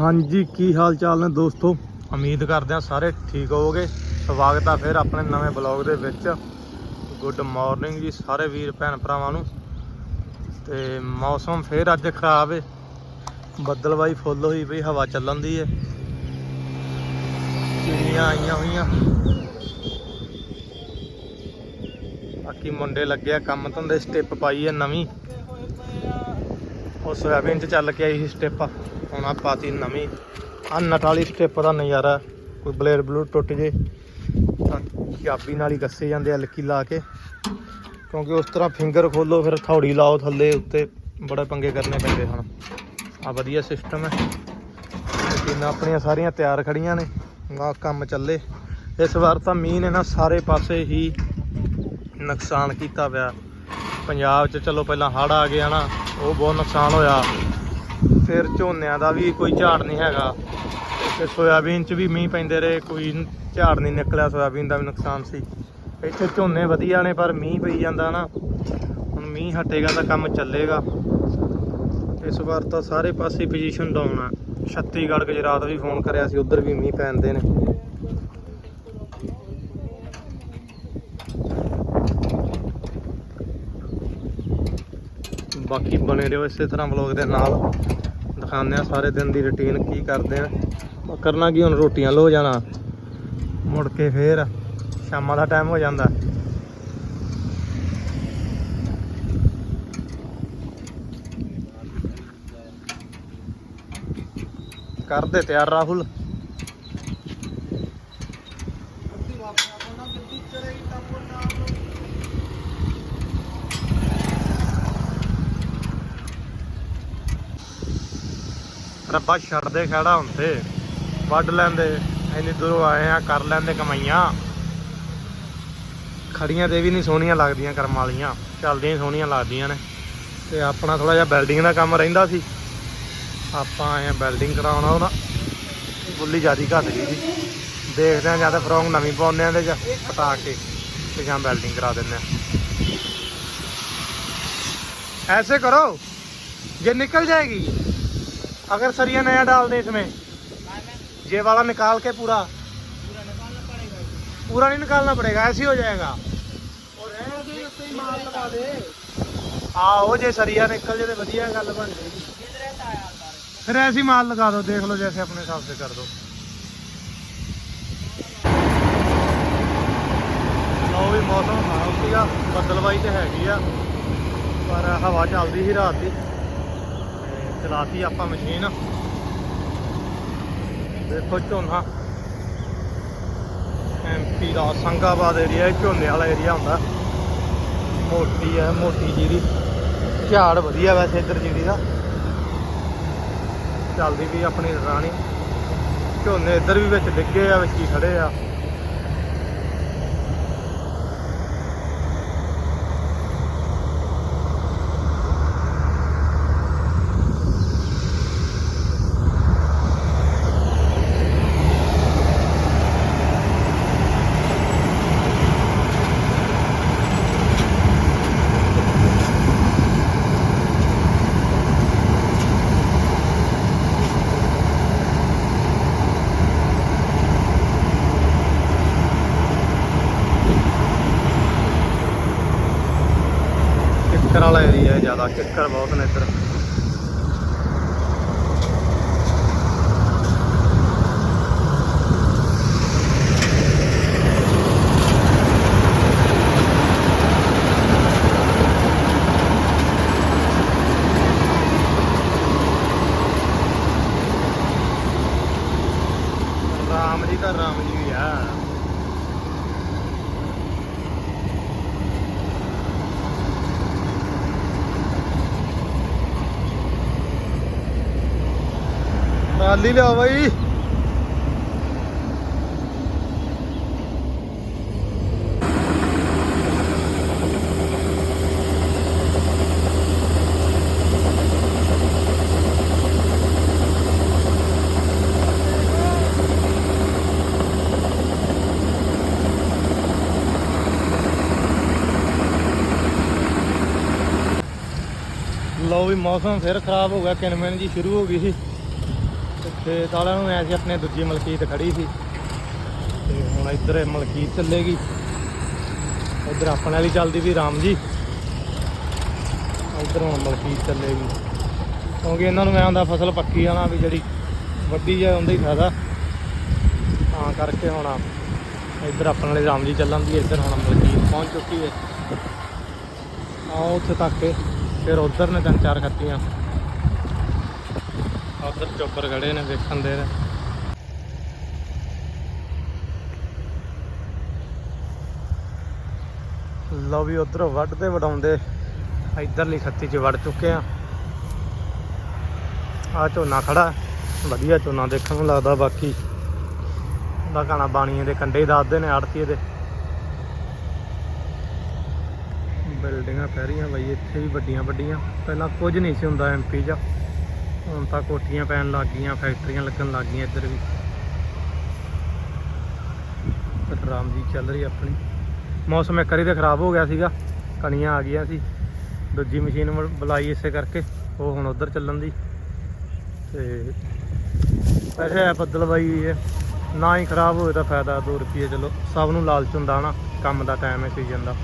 ਹਾਂਜੀ, ਕੀ ਹਾਲ ਚਾਲ ਨੇ ਦੋਸਤੋ? ਉਮੀਦ ਕਰਦੇ ਹਾਂ ਸਾਰੇ ਠੀਕ ਹੋਵੋਗੇ। ਸਵਾਗਤ ਆ ਫਿਰ ਆਪਣੇ ਨਵੇਂ ਬਲੌਗ ਦੇ ਵਿੱਚ। ਗੁੱਡ ਮਾਰਨਿੰਗ ਜੀ ਸਾਰੇ ਵੀਰ ਭੈਣ ਭਰਾਵਾਂ ਨੂੰ। ਤੇ ਮੌਸਮ ਫੇਰ ਅੱਜ ਖਰਾਬ ਏ। ਬੱਦਲਵਾਈ ਫੁੱਲ ਹੋਈ ਪਈ, ਹਵਾ ਚੱਲਣ ਦੀ ਏ। ਚਿੜੀਆਂ ਆਈਆਂ ਹੋਈਆਂ। ਬਾਕੀ ਮੁੰਡੇ ਲੱਗੇ ਕੰਮ ਧੰਦੇ, ਸਟਿਪ ਪਾਈ ਏ ਨਵੀਂ। ਉਹ ਸੋਇਆਬੀਨ ਚ ਚੱਲ ਕੇ ਆਈ ਸੀ ਸਟੈਪ ਹੁਣ ਆ ਪਾਤੀ ਨਵੀਂ। ਆ ਨਟ ਵਾਲੀ ਸਟੈਪ ਦਾ ਨਜ਼ਾਰਾ। ਕੋਈ ਬਲੇਰ ਬਲੂ ਟੁੱਟ ਜੇ। ਤਾਂ ਚਾਬੀ ਨਾਲ ਹੀ ਕੱਸੇ ਜਾਂਦੇ ਆ, ਲੱਕੀ ਲਾ ਕੇ। ਕਿਉਂਕਿ ਉਸ ਤਰ੍ਹਾਂ ਫਿੰਗਰ ਖੋਲੋ, ਫਿਰ ਥੌੜੀ ਲਾਓ ਥੱਲੇ ਉੱਤੇ। ਬੜੇ ਪੰਗੇ ਕਰਨੇ ਪੈਂਦੇ ਹਨ ਆ ਵਧੀਆ ਸਿਸਟਮ ਹੈ। ਮਸ਼ੀਨਾਂ ਆਪਣੀਆਂ ਸਾਰੀਆਂ ਤਿਆਰ ਖੜੀਆਂ ਨੇ। ਆ ਕੰਮ ਚੱਲੇ। ਇਸ ਵਾਰ ਤਾਂ ਮੀਂਹ ਨੇ ਨਾ ਸਾਰੇ ਪਾਸੇ ਹੀ ਨੁਕਸਾਨ ਕੀਤਾ ਪਿਆ। ਪੰਜਾਬ 'ਚ ਚਲੋ ਪਹਿਲਾਂ ਹੜ੍ਹ ਆ ਗਿਆ ਨਾ। ਉਹ ਬਹੁਤ ਨੁਕਸਾਨ ਹੋਇਆ। ਫਿਰ ਝੋਨਿਆਂ ਦਾ ਵੀ ਕੋਈ ਝਾੜ ਨਹੀਂ ਹੈਗਾ। ਤੇ ਸੋਇਆਬੀਨ 'ਚ ਵੀ ਮੀਂਹ ਪੈਂਦੇ ਰਹੇ, ਕੋਈ ਝਾੜ ਨਹੀਂ ਨਿਕਲਿਆ, ਸੋਇਆਬੀਨ ਦਾ ਵੀ ਨੁਕਸਾਨ ਸੀ। ਇੱਥੇ ਝੋਨੇ ਵਧੀਆ ਨੇ, ਪਰ ਮੀਂਹ ਪਈ ਜਾਂਦਾ ਨਾ। ਹੁਣ ਮੀਂਹ ਹਟੇਗਾ ਤਾਂ ਕੰਮ ਚੱਲੇਗਾ। ਇਸ ਵਾਰ ਤਾਂ ਸਾਰੇ ਪਾਸੇ ਪੋਜੀਸ਼ਨ ਡਾਊਨ ਆ। ਛੱਤੀਗੜ੍ਹ ਗੁਜਰਾਤ ਵੀ ਫੋਨ ਕਰਿਆ ਸੀ, ਉਧਰ ਵੀ ਮੀਂਹ ਪੈਂਦੇ ਨੇ। ਬਾਕੀ ਬਣੇ ਰਹੋ ਇਸੇ ਤਰ੍ਹਾਂ ਵਲੌਗ ਦੇ ਨਾਲ। ਦਿਖਾਉਂਦੇ ਆ ਸਾਰੇ ਦਿਨ ਦੀ ਰੁਟੀਨ ਕੀ ਕਰਦੇ ਆ। ਕਰਨਾ ਕੀ ਹੁਣ, ਰੋਟੀਆਂ ਲੋ ਜਾਣਾ। ਮੁੜ ਕੇ ਫੇਰ ਸ਼ਾਮਾਂ ਦਾ ਟਾਈਮ ਹੋ ਜਾਂਦਾ। ਕਰਦੇ ਤਿਆਰ ਰਾਹੁਲ। ਰੱਬਾ ਛੱਡਦੇ ਖੜਾ ਹੁੰਦੇ ਵੱਢ ਲੈਂਦੇ, ਇੰਨੀ ਦੂਰੋਂ ਆਏ ਆ, ਕਰ ਲੈਂਦੇ ਕਮਾਈਆਂ। ਖੜੀਆਂ ਤੇ ਵੀ ਨਹੀਂ ਸੋਹਣੀਆਂ ਲੱਗਦੀਆਂ ਕਰਮ ਵਾਲੀਆਂ। ਚੱਲਦੀਆਂ ਸੋਹਣੀਆਂ ਲੱਗਦੀਆਂ ਨੇ। ਤੇ ਆਪਣਾ ਥੋੜਾ ਜਿਹਾ ਬਿਲਡਿੰਗ ਦਾ ਕੰਮ ਰਹਿੰਦਾ ਸੀ। ਆਪਾਂ ਆਏ ਬੈਲਡਿੰਗ ਕਰਾਉਣਾ ਉਹਦਾ ਗੁੱਲੀ ਜਿਆਦੀ ਘੱਟ ਗਈ ਜੀ ਦੇਖਦੇ ਆ ਜਾਂ ਤਾਂ ਫਰੋਂਗ ਨਵੀਂ ਪਾਉਂਦੇ ਆ ਤੇ ਜਾਂ ਪਟਾ ਕੇ ਤੇ ਜਾਂ ਬਿਲਡਿੰਗ ਕਰਾ ਦਿੰਦੇ ਆ। ਐਸੇ ਕਰੋ, ਜੇ ਨਿਕਲ ਜਾਏਗੀ। अगर सरिया नया डाल दे इसमें ये वाला निकाल के पूरा पूरा नहीं निकालना पड़ेगा ऐसे ही हो जाएगा आओ जे सरिया निकल जाए तो बढ़िया गल बन जाएगी फिर ऐसे ही माल लगा दो देख लो जैसे अपने हिसाब से कर दो ਲਓ ਵੀ ਮੌਸਮ ਖਰਾਬ ਸੀਗਾ ਬੱਦਲਵਾਈ ਤੇ ਹੈਗੀ ਆ ਪਰ ਹਵਾ ਚੱਲਦੀ ਸੀ ਰਾਤ ਦੀ ਤੇ ਚਲਾਤੀ ਆਪਾਂ ਮਸ਼ੀਨ। ਦੇਖੋ ਝੋਨਾ। ਐਮਪੀ ਦਾ ਸੰਗਾਬਾਦ ਏਰੀਆ ਝੋਨੇ ਵਾਲਾ ਏਰੀਆ ਹੁੰਦਾ। ਮੋਟੀ ਹੈ, ਮੋਟੀ ਜੀਰੀ। ਝਾੜ ਵਧੀਆ ਵੈਸੇ ਇੱਧਰ ਜੀਰੀ ਦਾ। ਚੱਲਦੀ ਵੀ ਆਪਣੀ ਰਾਣੀ। ਝੋਨੇ ਇੱਧਰ ਵੀ ਵਿੱਚ ਡਿੱਗੇ ਆ, ਵਿੱਚ ਹੀ ਖੜੇ ਆ ਕਿੱਕਰ ਵਾਲਾ ਚੱਕਰ ਬਹੁਤ ਨੇ ਇੱਧਰ ਰਾਮ ਜੀ ਤਾਂ ਰਾਮ ਜੀ ਵੀ ਆ ਟਰਾਲੀ ਲਿਆਓ ਬਾਈ। ਲਓ ਵੀ ਮੌਸਮ ਫਿਰ ਖਰਾਬ ਹੋ ਗਿਆ ਕਿਨਮਿਨ ਜੀ ਸ਼ੁਰੂ ਹੋ ਗਈ ਸੀ। ਤੇ ਖੇਤ ਨੂੰ ਐ ਸੀ ਆਪਣੇ ਦੂਜੀ ਮਲਕੀਤ ਖੜੀ ਸੀ। ਤੇ ਹੁਣ ਇੱਧਰ ਮਲਕੀਤ ਚੱਲੇਗੀ। ਇੱਧਰ ਆਪਣੇ ਵਾਲੀ ਚੱਲਦੀ ਵੀ ਰਾਮ ਜੀ। ਇੱਧਰ ਹੁਣ ਮਲਕੀਤ ਚੱਲੇਗੀ। ਕਿਉਂਕਿ ਇਹਨਾਂ ਨੂੰ ਐਂ ਹੁੰਦਾ ਫਸਲ ਪੱਕੀ ਆ ਨਾ ਵੀ ਜਿਹੜੀ ਵੱਡੀ ਜਾ ਹੁੰਦਾ ਹੀ ਫਾਇਦਾ। ਤਾਂ ਕਰਕੇ ਹੁਣ ਇੱਧਰ ਆਪਣੇ ਵਾਲੇ ਰਾਮ ਜੀ ਚੱਲਣ ਦੀ ਇੱਧਰ ਹੁਣ ਮਲਕੀਤ ਪਹੁੰਚ ਚੁੱਕੀ ਹੈ। ਆਓ ਉੱਥੇ ਤੱਕ ਕੇ, ਫਿਰ ਉਧਰ ਨੇ ਤਿੰਨ ਚਾਰ ਖੱਤੀਆਂ। ਉਧਰ ਚੋਪਰ ਖੜੇ ਨੇ ਵੇਖਣ ਦੇ। ਨੇ ਲਓ ਵੀ ਉਧਰ ਵੱਢਦੇ ਵਡਾਉਂਦੇ ਇਧਰਲੀ ਖੱਤੀ 'ਚ ਵੜ ਚੁੱਕੇ ਆ। ਆ ਝੋਨਾ ਖੜਾ ਵਧੀਆ ਝੋਨਾ ਦੇਖਣ ਨੂੰ ਲੱਗਦਾ ਬਾਕੀ। ਦਾ ਗਾਣਾ ਬਾਣੀਏ ਦੇ ਕੰਡੇ ਹੀ ਦੱਸਦੇ ਨੇ ਆੜਤੀਏ ਦੇ। ਬਿਲਡਿੰਗਾਂ ਪੈ ਰਹੀਆਂ ਬਾਈ, ਇੱਥੇ ਵੀ ਵੱਡੀਆਂ ਵੱਡੀਆਂ ਪਹਿਲਾਂ ਕੁਝ ਨਹੀਂ ਸੀ ਹੁੰਦਾ ਐਮਪੀ 'ਚ। ਹੁਣ ਤਾਂ ਕੋਠੀਆਂ ਪੈਣ ਲੱਗ ਗਈਆਂ, ਫੈਕਟਰੀਆਂ ਲੱਗਣ ਲੱਗ ਗਈਆਂ ਇੱਧਰ ਵੀ। ਤੇ ਰਾਮ ਜੀ ਚੱਲ ਰਹੀ ਆਪਣੀ। ਮੌਸਮ ਇੱਕ ਵਾਰੀ ਤੇ ਖਰਾਬ ਹੋ ਗਿਆ ਸੀਗਾ, ਕਣੀਆਂ ਆ ਗਈਆਂ ਸੀ। ਦੂਜੀ ਮਸ਼ੀਨ ਬੁ- ਬੁਲਾਈ ਇਸੇ ਕਰਕੇ, ਉਹ ਹੁਣ ਉਧਰ ਚੱਲਣ ਦੀ। ਤੇ ਵੈਸੇ ਹੈ ਬੱਦਲ ਬਾਈ ਹੈ। ਨਾ ਹੀ ਖਰਾਬ ਹੋਏ ਤਾਂ ਫਾਇਦਾ 2 ਰੁਪਏ, ਚਲੋ। ਸਭ ਨੂੰ ਲਾਲਚ ਹੁੰਦਾ ਨਾ, ਕੰਮ ਦਾ ਟਾਈਮ ਹੈ ਸੀਜ਼ਨ ਦਾ।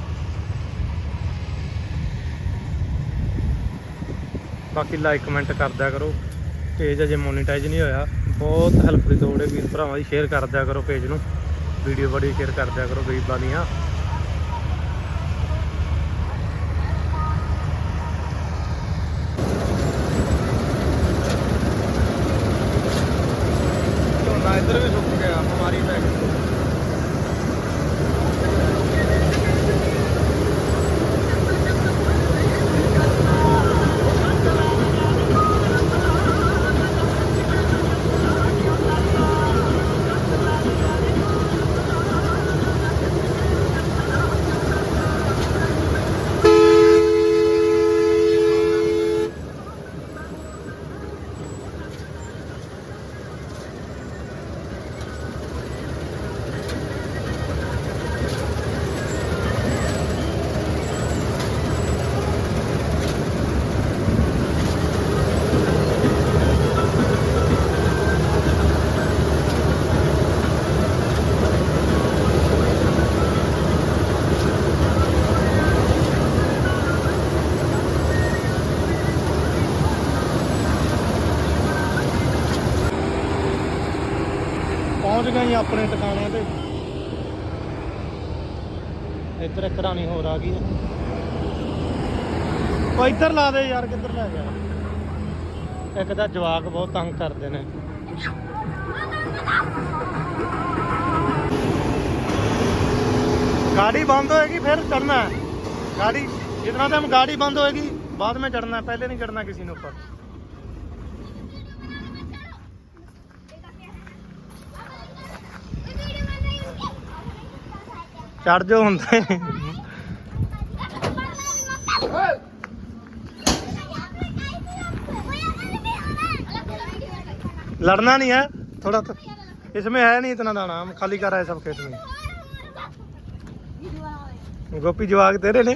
ਬਾਕੀ ਲਾਈਕ ਕਮੈਂਟ ਕਰਦਿਆ ਕਰੋ। ਪੇਜ ਅਜੇ ਮੋਨੀਟਾਈਜ਼ ਨਹੀਂ ਹੋਇਆ। ਬਹੁਤ ਹੈਲਪ ਦੀ ਲੋੜ ਹੈ ਵੀਰ ਭਰਾਵਾਂ ਦੀ। ਸ਼ੇਅਰ ਕਰਦਿਆ ਕਰੋ ਪੇਜ ਨੂੰ। ਵੀਡੀਓ ਬੜੀ ਸ਼ੇਅਰ ਕਰਦਿਆ ਕਰੋ ਗਰੀਬਾਂ ਦੀਆਂ ਝੋਨਾ ਇੱਧਰ ਵੀ ਸੁੱਕ ਗਿਆ ਹਮਾਰੀ ਫੈਕਟਰੀ ਗਈਆਂ ਆਪਣੇ ਟਿਕਾਣਿਆਂ ਤੇ। ਇੱਧਰ ਇੱਕ ਰਾਣੀ ਹੋਰ ਆ ਗਈ। ਉਹ ਇੱਧਰ ਲਾ ਦੇ ਯਾਰ, ਕਿੱਧਰ ਲੈ ਗਿਆ? ਇੱਕ ਤਾਂ ਜਵਾਕ ਬਹੁਤ ਤੰਗ ਕਰਦੇ ਨੇ। ਗਾੜੀ ਬੰਦ ਹੋਏਗੀ, ਫਿਰ ਚੜਨਾ ਗਾੜੀ ਜਿਤਨਾ ਟਾਈਮ ਗਾੜੀ ਬੰਦ ਹੋਏਗੀ, ਬਾਅਦ ਵਿੱਚ ਚੜਨਾ ਪਹਿਲੇ ਨਹੀਂ ਚੜਨਾ ਕਿਸੇ ਨੂੰ ਉੱਪਰ ਚੜ ਜੋ ਹੁੰਦੇ लड़ना नहीं है थोड़ा तो इसमें है नहीं इतना दाना हम खाली कर रहे हैं सब खेत में गोपी जवाग तेरे ने